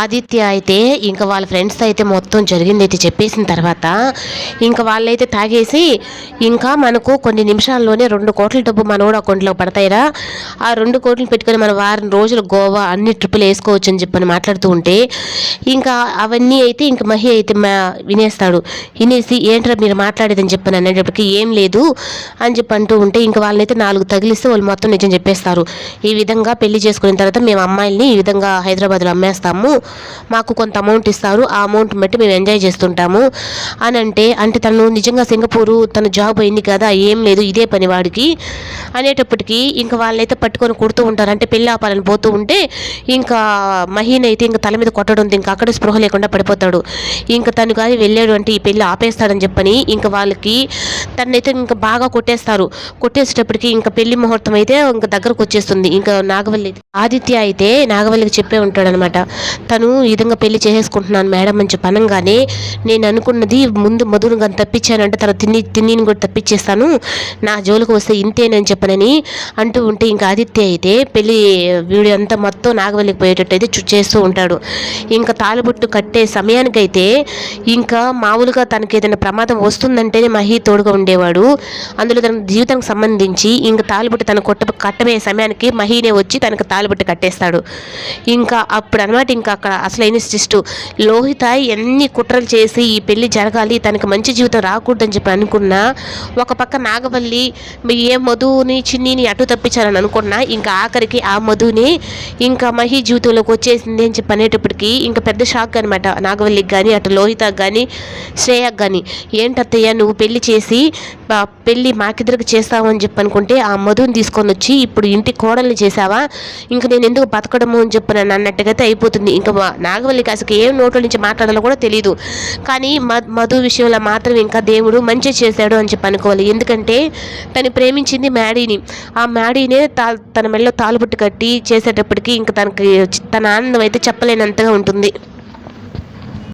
ఆదిత్య అయితే ఇంకా వాళ్ళ ఫ్రెండ్స్ అయితే మొత్తం జరిగింది అయితే చెప్పేసిన తర్వాత ఇంకా వాళ్ళైతే తాగేసి ఇంకా మనకు కొన్ని నిమిషాల్లోనే రెండు కోట్ల డబ్బు మనోడు అకౌంట్లో పడతాయిరా. ఆ రెండు కోట్లు పెట్టుకొని మన వారం రోజులు గోవా అన్ని ట్రిప్పులు వేసుకోవచ్చు అని చెప్పని మాట్లాడుతూ ఉంటే ఇంకా అవన్నీ అయితే ఇంకా మహి అయితే మా వినేస్తాడు. వినేసి ఏంట్రా మీరు మాట్లాడేదని చెప్పని అనేటప్పటికి ఏం లేదు అని చెప్పి అంటూ ఉంటే ఇంకా వాళ్ళనైతే నాలుగు తగిలిస్తే వాళ్ళు మొత్తం నిజం చెప్పేస్తారు. ఈ విధంగా పెళ్ళి చేసుకున్న తర్వాత మేము అమ్మాయిల్ని ఈ విధంగా హైదరాబాద్లో అమ్మేస్తాము. మాకు కొంత అమౌంట్ ఇస్తారు. ఆ అమౌంట్ బట్టి మేము ఎంజాయ్ చేస్తుంటాము. అని అంటే అంటే తను నిజంగా సింగపూరు తన జాబ్ అయింది కదా ఏం లేదు ఇదే పని వాడికి అనేటప్పటికీ ఇంకా వాళ్ళైతే పట్టుకొని కొడుతూ ఉంటారు. అంటే పెళ్ళి ఆపాలని పోతూ ఉంటే ఇంకా మహీన్ అయితే ఇంకా తల మీద కొట్టడం ఇంకా అక్కడ స్పృహ లేకుండా పడిపోతాడు. ఇంకా తను కానీ వెళ్ళాడు అంటే ఈ పెళ్ళి ఆపేస్తాడని చెప్పని ఇంకా వాళ్ళకి తనైతే ఇంకా బాగా కొట్టేస్తారు. కొట్టేసేటప్పటికి ఇంకా పెళ్ళి ముహూర్తం అయితే ఇంకా దగ్గరకు వచ్చేస్తుంది. ఇంకా నాగవల్లి ఆదిత్య అయితే నాగవల్లికి చెప్పే ఉంటాడనమాట తను ఈ విధంగా పెళ్ళి చేసేసుకుంటున్నాను మేడం అని చెప్పి అనగానే నేను అనుకున్నది ముందు మధును కానీ తప్పించానంటే తన తిని తిన్నీని కూడా తప్పించేస్తాను. నా జోలికి వస్తే ఇంతేనని చెప్పనని అంటూ ఉంటే ఇంకా ఆదిత్య అయితే పెళ్ళి వీడియో అంతా మొత్తం నాగవల్లికి పోయేటట్టు అయితే చేస్తూ ఉంటాడు. ఇంకా తాళబొట్టు కట్టే సమయానికైతే ఇంకా మామూలుగా తనకి ఏదైనా ప్రమాదం వస్తుందంటేనే మహి తోడుగా ఉండేవాడు. అందులో తన జీవితానికి సంబంధించి ఇంకా తాళబొట్టు తన కొట్ట కట్టబోయే సమయానికి మహీనే వచ్చి తనకు తాళబొట్టు కట్టేస్తాడు. ఇంకా అప్పుడు అనమాట ఇంకా అక్కడ అసలైన సిస్టు లోహిత ఎన్ని కుట్రలు చేసి ఈ పెళ్ళి జరగాలి తనకి మంచి జీవితం రాకూడదని చెప్పి అనుకున్నా ఒక పక్క నాగవల్లి మీ ఏ మధుని చిన్నిని అటు తప్పించాలని అనుకున్నా ఇంకా ఆఖరికి ఆ మధుని ఇంకా మహి జీవితంలోకి వచ్చేసింది అని చెప్పి అనేటప్పటికి ఇంకా పెద్ద షాక్ అనమాట నాగవల్లికి కానీ అటు లోహితకు కానీ శ్రేయకు కానీ ఏంటత్తయ్య నువ్వు పెళ్ళి చేసి పెళ్ళి మాకిద్దరికి చేస్తావు అని చెప్పి అనుకుంటే ఆ మధుని తీసుకొని వచ్చి ఇప్పుడు ఇంటి కోడల్ని చేసావా ఇంకా నేను ఎందుకు బతకడము అని చెప్పి నన్ను అన్నట్టుగా అయితే అయిపోతుంది. ఇంకా మా నాగవల్లికి అసలు ఏం నోట్ల నుంచి మాట్లాడాలో కూడా తెలియదు కానీ మ- మధు విషయంలో మాత్రం ఇంకా దేవుడు మంచి చేశాడు అని చెప్పి అనుకోవాలి. ఎందుకంటే తను ప్రేమించింది మ్యాడీని. ఆ మ్యాడీనే తా తన మెడలో తాలుబుట్టు కట్టి చేసేటప్పటికి ఇంకా తనకి తన ఆనందం అయితే చెప్పలేనంతగా ఉంటుంది.